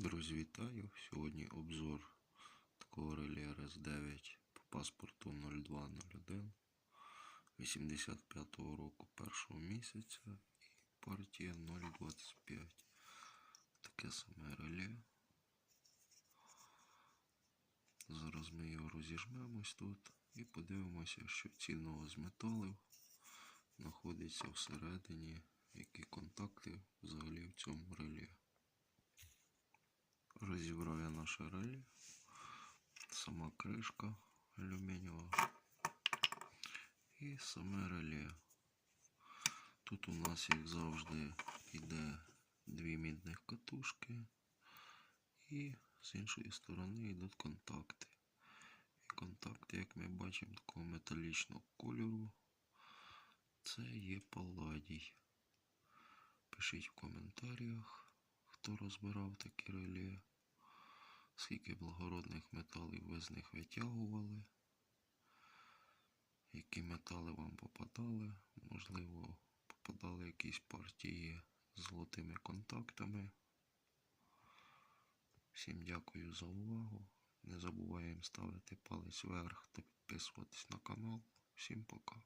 Друзі, вітаю! Сьогодні обзор такого реле RS9 по паспорту 0201 85-го року першого місяця і партія 025. Таке саме реле. Зараз ми його розіжмемось тут і подивимося, що цінного з металів знаходиться всередині, які контакти взагалі в цьому реле. Розібрав наше реле, сама кришка алюмінієва і саме реле. Тут у нас, як завжди, йде дві мідних катушки, і з іншої сторони йдуть контакти. І контакти, як ми бачимо, такого металічного кольору. Це є палладій. Пишіть в коментарях, хто розбирав такі реле, скільки благородних металів ви з них витягували, які метали вам попадали, можливо, попадали якісь партії з золотими контактами. Всім дякую за увагу. Не забуваємо ставити палець вверх та підписуватись на канал. Всім пока.